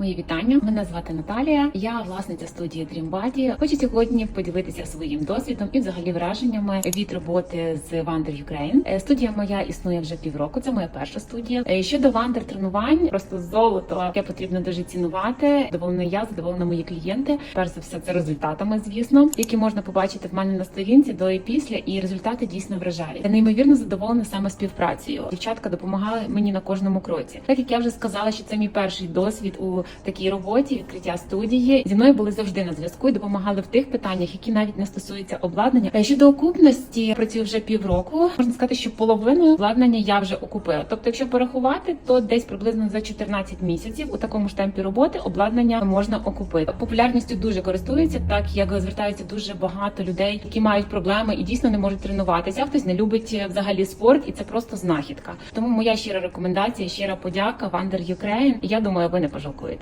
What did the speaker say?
Мої вітання. Мене звати Наталія. Я власниця студії Dream. Хочу сьогодні поділитися своїм досвідом і взагалі враженнями від роботи з Wander Ukraine. Е, Студія моя існує вже півроку. Це моя перша студія. Е, Щодо Wander тренувань, просто золото, яке потрібно дуже цінувати. Задоволена я, задоволена мої клієнти. Перш за все, це результатами, звісно, які можна побачити в мене на сторінці до і після, і результати дійсно вражають. Я неймовірно задоволена саме співпрацею. Дівчатка допомагали мені на кожному кроці. Так як я вже сказала, що це мій перший досвід у такій роботі, відкриття студії. Зі мною були завжди на зв'язку і допомагали в тих питаннях, які навіть не стосуються обладнання. Е, Щодо окупності, працюю вже півроку. Можна сказати, що половину обладнання я вже окупила. Тобто, якщо порахувати, то десь приблизно за 14 місяців у такому ж темпі роботи обладнання можна окупити. Популярністю дуже користується, так як звертаються дуже багато людей, які мають проблеми і дійсно не можуть тренуватися. Хтось не любить е, взагалі спорт, і це просто знахідка. Тому моя щира рекомендація, щира подяка Wander Ukraine. Я думаю, ви не пожалкуєте.